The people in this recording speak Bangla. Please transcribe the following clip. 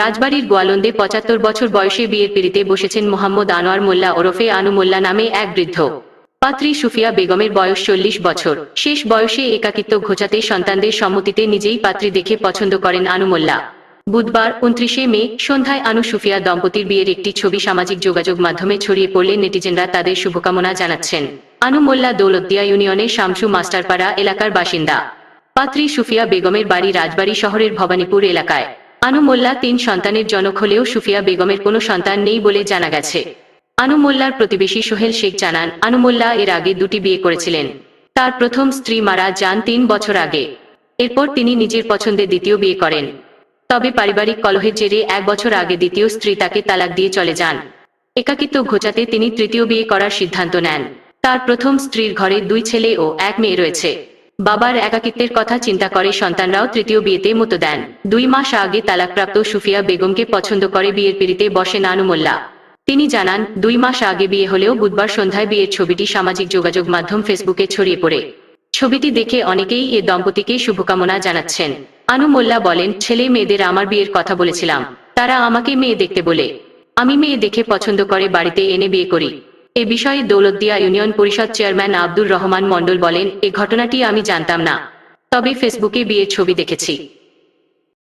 রাজবাড়ির গোয়ালন্দে পঁচাত্তর বছর বয়সে বিয়ের পিড়িতে বসেছেন মোহাম্মদ আনোয়ার মোল্লা ওরফে আনু মোল্লা নামে এক বৃদ্ধ। পাত্রী সুফিয়া বেগমের বয়স চল্লিশ বছর। শেষ বয়সে একাকিত্ব ঘোচাতে সন্তানদের সম্মতিতে নিজেই পাত্রী দেখে পছন্দ করেন আনু মোল্লা। বুধবার উনত্রিশে মে সন্ধ্যায় আনু সুফিয়া দম্পতির বিয়ের একটি ছবি সামাজিক যোগাযোগ মাধ্যমে ছড়িয়ে পড়লে নেটিজেনরা তাদের শুভকামনা জানাচ্ছেন। আনু মোল্লা দৌলতদিয়া ইউনিয়নের শামসু মাস্টারপাড়া এলাকার বাসিন্দা। পাত্রী সুফিয়া বেগমের বাড়ি রাজবাড়ী শহরের ভবানীপুর এলাকায়। আনু মোল্লা তিন সন্তানের জনক হলেও সুফিয়া বেগমের কোনো সন্তান নেই বলে জানা গেছে। আনু মোল্লার প্রতিবেশী সোহেল শেখ জানান, আনু মোল্লা এর আগে দুটি বিয়ে করেছিলেন। তার প্রথম স্ত্রী মারা যান তিন বছর আগে। এরপর তিনি নিজের পছন্দে দ্বিতীয় বিয়ে করেন। তবে পারিবারিক কলহের জেরে এক বছর আগে দ্বিতীয় স্ত্রী তাকে তালাক দিয়ে চলে যান। একাকিত্ব ঘোচাতে তিনি তৃতীয় বিয়ে করার সিদ্ধান্ত নেন। তার প্রথম স্ত্রীর ঘরে দুই ছেলে ও এক মেয়ে রয়েছে। বাবার একাকিত্বের কথা চিন্তা করে সন্তানরাও তৃতীয় বিয়েতে মতো দেন। দুই মাস আগে তালাকপ্রাপ্ত সুফিয়া বেগমকে পছন্দ করে বিয়ের পিড়িতে বসেন আনু মোল্লা। তিনি জানান, দুই মাস আগে বিয়ে হলেও বুধবার সন্ধ্যায় বিয়ের ছবিটি সামাজিক যোগাযোগ মাধ্যম ফেসবুকে ছড়িয়ে পড়ে। ছবিটি দেখে অনেকেই এ দম্পতিকে শুভকামনা জানাচ্ছেন। আনু মোল্লা বলেন, ছেলে মেয়েদের আমার বিয়ের কথা বলেছিলাম। তারা আমাকে মেয়ে দেখতে বলে। আমি মেয়ে দেখে পছন্দ করে বাড়িতে এনে বিয়ে করি। এ বিষয়ে দৌলতদিয়া ইউনিয়ন পরিষদ চেয়ারম্যান আব্দুর রহমান মণ্ডল বলেন, এ ঘটনাটি আমি জানতাম না। তবে ফেসবুকে বিয়ের ছবি দেখেছি।